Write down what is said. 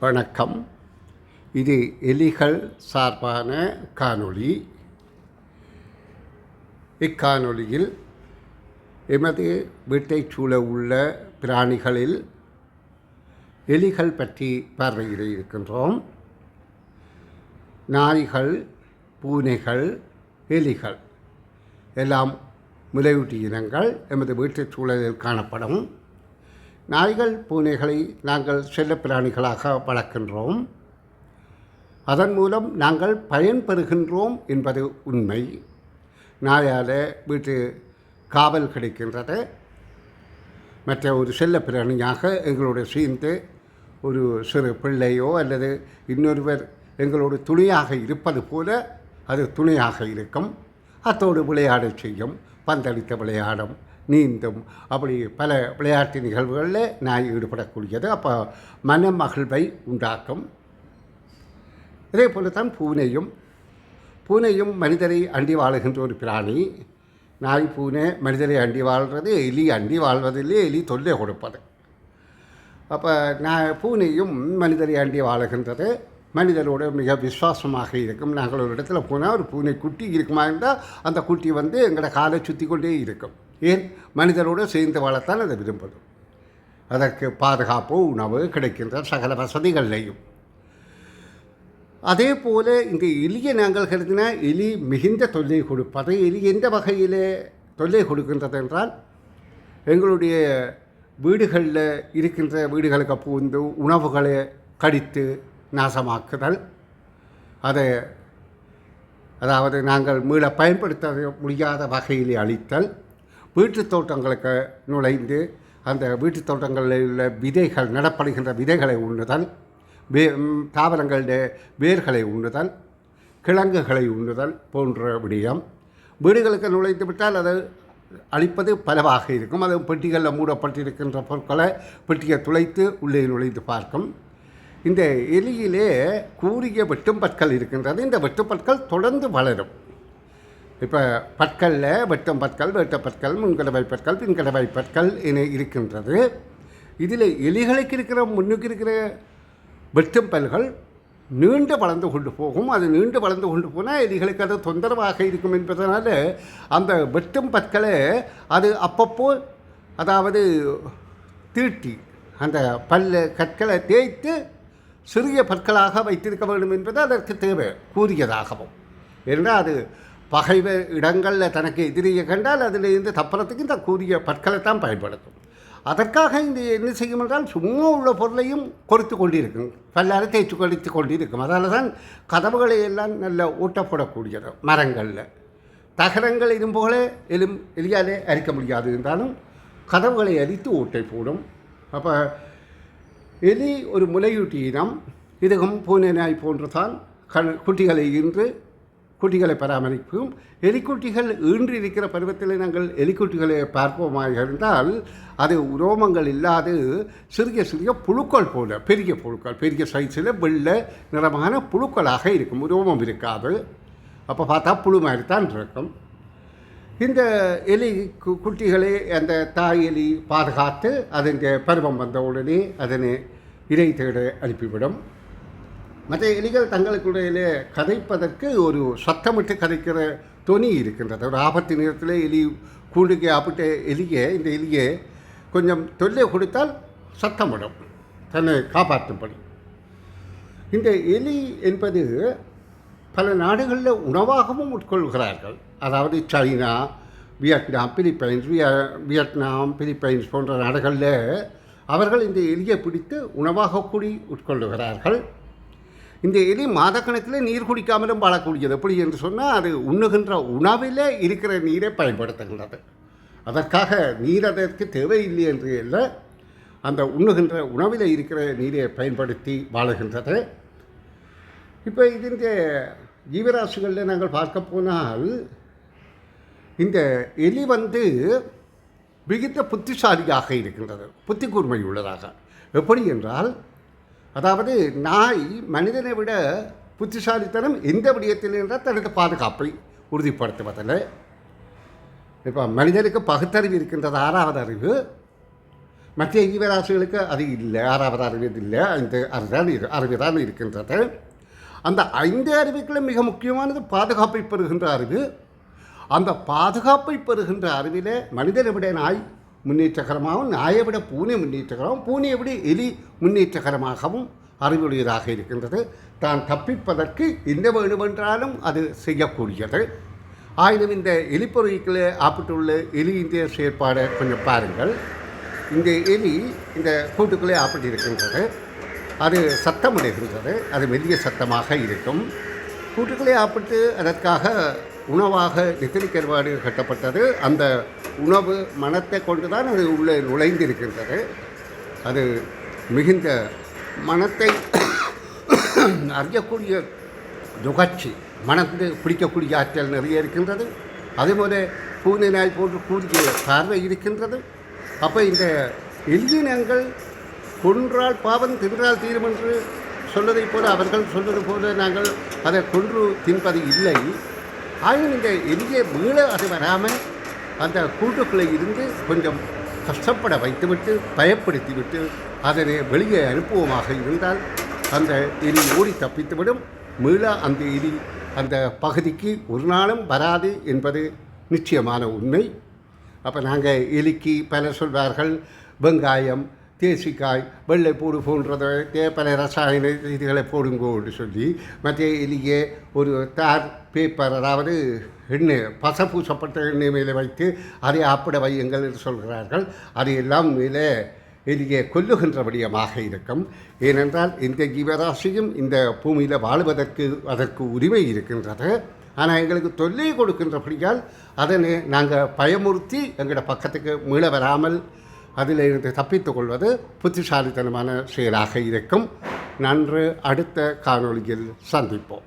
வணக்கம். இது எலிகள் சார்பான காணொளி. இக்காணொளியில் எமது வீட்டைச் சூழ உள்ள பிராணிகளில் எலிகள் பற்றி பார்வையிட இருக்கின்றோம். நாய்கள் பூனைகள் எலிகள் எல்லாம் முலையூட்டி இனங்கள் எமது வீட்டுச் சூழலில் காணப்படும். நாய்கள் பூனைகளை நாங்கள் செல்லப்பிராணிகளாக வளர்க்கின்றோம். அதன் மூலம் நாங்கள் பயன்பெறுகின்றோம் என்பது உண்மை. நாயால் வீட்டு காவல் கிடைக்கின்றது. மற்ற ஒரு செல்லப்பிராணியாக எங்களோட எங்களோடு சேர்ந்து ஒரு சிறு பிள்ளையோ அல்லது இன்னொருவர் எங்களோட துணையாக இருப்பது போல அது துணையாக இருக்கும். அத்தோடு விளையாடச் செய்யும். பந்தளித்த விளையாடும். நீந்தும். அப்படி பல விளையாட்டு நிகழ்வுகளில் நாய் ஈடுபடக்கூடியது. அப்போ மன மகிழ்வை உண்டாக்கும். இதே போல தான் பூனையும். பூனையும் மனிதரை அண்டி வாழுகின்ற ஒரு பிராணி. நாய் பூனை மனிதரை அண்டி வாழ்கிறது எலி அண்டி வாழ்வதில்லை எலி தொல்லை கொடுப்பது. அப்போ நான் பூனையும் மனிதரை அண்டி வாழுகின்றது. மனிதரோட மிக விசுவாசமாக இருக்கும். நாங்கள் ஒரு இடத்துல போனால் ஒரு பூனை குட்டி இருக்குமா இருந்தால் அந்த குட்டி வந்து எங்களோட காலை சுற்றி கொண்டே இருக்கும். ஏன்? மனிதரோடு சேர்ந்து வாழத்தான் அதை விரும்புது. அதற்கு பாதுகாப்பு உணவு கிடைக்கின்ற சகல வசதிகள்லையும். அதே போல இந்த எலியை நாங்கள் கருதினா எலி மிகுந்த தொல்லை கொடுப்பது. எலி எந்த வகையில் தொல்லை கொடுக்கின்றது என்றால் எங்களுடைய வீடுகளில் இருக்கின்ற வீடுகளுக்கு பூந்து உணவுகளை கடித்து நாசமாக்குதல். அதை அதாவது நாங்கள் மீள பயன்படுத்த முடியாத வகையில் அளித்தல் வீட்டுத் தோட்டங்களுக்கு நுழைந்து அந்த வீட்டுத் தோட்டங்களில் உள்ள விதைகள் நடப்படுகின்ற விதைகளை உண்ணுதல் வே தாவரங்களுடைய வேர்களை உண்ணுதல் கிழங்குகளை உண்ணுதல் போன்ற விடயம். வீடுகளுக்கு நுழைந்து விட்டால் அது அழிப்பது பலவாக இருக்கும். அது பெட்டிகளில் மூடப்பட்டிருக்கின்ற பொருட்களை பெட்டியை துளைத்து உள்ளே நுழைந்து பார்க்கும். இந்த எலியிலே கூறிய வெட்டும்பற்கள் இருக்கின்றது. இந்த வெட்டுப்பற்கள் தொடர்ந்து வளரும். இப்போ பற்களில் வெட்டம் பற்கள் வெட்ட பற்கள் முன்கடவை பற்கள் பின்கடவை பற்கள் என இருக்கின்றது. இதில் எலிகளுக்கு இருக்கிற முன்னுக்கு இருக்கிற வெட்டும் பல்கள் நீண்டு வளர்ந்து கொண்டு போகும். அது நீண்டு வளர்ந்து கொண்டு போனால் எலிகளுக்கு அது தொந்தரவாக இருக்கும் என்பதனால் அந்த வெட்டும் பற்களை அது அப்பப்போ அதாவது தீட்டி அந்த பல்ல கற்களை தேய்த்து சிறிய பற்களாக வைத்திருக்க வேண்டும் என்பது அதற்கு தேவை கூறியதாகவும். ஏன்னா அது பகைவர் இடங்களில் தனக்கு எதிரியை கண்டால் அதிலிருந்து தப்புறத்துக்கு இந்த கூறிய பற்களை தான் பயன்படுத்தும். அதற்காக இந்த என்ன செய்யும் என்றால் சும்மா உள்ள பொருளையும் கொடுத்து கொண்டிருக்கும். பல்லாறு தேய்ச்சி கொடித்து கொண்டிருக்கும். அதனால தான் கதவுகளை எல்லாம் நல்ல ஊட்டப்படக்கூடியது மரங்களில். தகரங்கள் இரும்புகளே எலும் எலியாலே அரிக்க முடியாது என்றாலும் கதவுகளை அரித்து ஊட்டை போடும். அப்போ எலி ஒரு முலையூட்டி இனம் இதுவும் பூனை நாய் போன்றுதான். கண் குட்டிகளை இன்று குட்டிகளை பராமரிப்போம். எலிக்குட்டிகள் ஈன்று இருக்கிற பருவத்தில் நாங்கள் எலிக்குட்டிகளை பார்ப்போமாக இருந்தால் அது உரோமங்கள் இல்லாது சிறிய சிறிய புழுக்கள் போல பெரிய புழுக்கள் பெரிய சைஸில் வெள்ளை நிறமான புழுக்களாக இருக்கும். உரோமம் இருக்காது. அப்போ பார்த்தா புழு மாதிரி தான் இருக்கும். இந்த எலி கு- குட்டிகளை அந்த தாய் எலி பாதுகாத்து அதன் பருவம் வந்த உடனே அதனை இறை தேட அனுப்பிவிடும். மற்ற எலிகள் தங்களுக்குடையிலே கதைப்பதற்கு ஒரு சத்தமிட்டு கதைக்கிற துணி இருக்கின்றது. ஒரு ஆபத்து நேரத்தில் எலி கூண்டுக்கு ஆப்பிட்ட எலியை இந்த எலியை கொஞ்சம் தொல்லை கொடுத்தால் சத்தமிடும். தன்னை காப்பாற்றும்படி. இந்த எலி என்பது பல நாடுகளில் உணவாகவும் உட்கொள்கிறார்கள். அதாவது சைனா வியட்நாம் பிலிப்பைன்ஸ் விய வியட்நாம் பிலிப்பைன்ஸ் போன்ற நாடுகளில் அவர்கள் இந்த எலியை பிடித்து உணவாக கூடி உட்கொள்ளுகிறார்கள். இந்த எலி மாதக்கணக்கில் நீர் குடிக்காமலும் வாழக்கூடியது. எப்படி என்று சொன்னால் அது உண்ணுகின்ற உணவில் இருக்கிற நீரை பயன்படுத்துகின்றது. அதற்காக நீர் அதற்கு தேவையில்லை என்று இல்லை அந்த உண்ணுகின்ற உணவில் இருக்கிற நீரை பயன்படுத்தி வாழுகின்றது. இப்போ இதன் ஜீவராசிகளில் நாங்கள் பார்க்க போனால் இந்த எலி வந்து மிகுந்த புத்திசாலியாக இருக்கின்றது புத்தி கூர்மை உள்ளதாக. எப்படி என்றால் அதாவது நாய் மனிதனை விட புத்திசாலித்தனம் எந்த விடயத்தில் என்றால் தனது பாதுகாப்பை உறுதிப்படுத்துவதில் இப்போ மனிதனுக்கு பகுத்தறிவு இருக்கின்றது ஆறாவது அறிவு. மற்ற ஜீவராசிகளுக்கு அது இல்லை ஆறாவது அறிவு இல்லை ஐந்து அறிவுதான் இரு அறிவு தான் இருக்கின்றது. அந்த ஐந்து அறிவுகளும் மிக முக்கியமானது பாதுகாப்பை பெறுகின்ற அறிவு. அந்த பாதுகாப்பை பெறுகின்ற அறிவிலே மனிதனை விட நாய் முன்னேற்றகரமாகவும் நாயை விட பூனை முன்னேற்றகரமாகவும் பூனையை விட எலி முன்னேற்றகரமாகவும் அறிவுடையதாக இருக்கின்றது. தான் தப்பிப்பதற்கு எந்த வேண்டுமென்றாலும் அது செய்யக்கூடியது. ஆயினும் இந்த எலிப்பொருட்களை ஆப்பிட்டுள்ள எலி இந்திய செயற்பாடை கொஞ்சம் பாருங்கள். இந்த எலி இந்த கூட்டுக்குள்ளே ஆப்பிட்டு இருக்கின்றது. அது சத்தமுடைகின்றது அது மெல்லிய சத்தமாக இருக்கும். கூட்டுக்களை ஆப்பிட்டு அதற்காக உணவாக நெத்திலி கட்டப்பட்டது. அந்த உணவு மனத்தை கொண்டு தான் அது உள்ளே நுழைந்திருக்கின்றது. அது மிகுந்த மனத்தை அறியக்கூடிய நுகர்ச்சி மனத்து பிடிக்கக்கூடிய ஆற்றல் நிறைய இருக்கின்றது. அதேபோல பூனினாய் போன்று கூடிய பார்வை இருக்கின்றது. அப்போ இந்த எல்லினங்கள் கொன்றால் பாவம் தின்றால் தீரும் என்று சொல்வதைப் போல அவர்கள் சொல்வது போல நாங்கள் அதை கொன்று தின்பது இல்லை. ஆயினும் இந்த எலியை மீள அது வராமல் அந்த கூட்டுக்குள்ளே இருந்து கொஞ்சம் கஷ்டப்பட வைத்துவிட்டு பயப்படுத்திவிட்டு அதனை வெளியே அனுப்புவோமாக இருந்தால் அந்த எரி ஓடி தப்பித்துவிடும். மீள அந்த எலி அந்த பகுதிக்கு ஒரு நாளும் வராது என்பது நிச்சயமான உண்மை. அப்போ நாங்கள் எலிக்கு பலர் சொல்வார்கள் வெங்காயம் தேசிக்காய் வெள்ளைப்பூடு போன்றதை தே- பல ரசாயன இதுகளை போடுங்கோன்னு சொல்லி மற்ற எலியே ஒரு தார் பேப்பர் அதாவது எண்ணெய் பச பூசப்பட்ட எண்ணெய் மேலே வைத்து அதை ஆப்பிட வையுங்கள் என்று சொல்கிறார்கள். அதையெல்லாம் மேலே எலியை கொல்லுகின்ற விடயமாக இருக்கும். ஏனென்றால் இந்த ஜீவராசியும் இந்த பூமியில் வாழ்வதற்கு அதற்கு உரிமை இருக்கின்றது. ஆனால் எங்களுக்கு தொல்லை கொடுக்கின்றபடியால் அதனை நாங்கள் பயமுறுத்தி எங்களோட பக்கத்துக்கு மீள வராமல் அதில் இருந்து தப்பித்துக் கொள்வது புத்திசாலித்தனமான செயலாக இருக்கும். நன்று அடுத்த காணொளியில் சந்திப்போம்.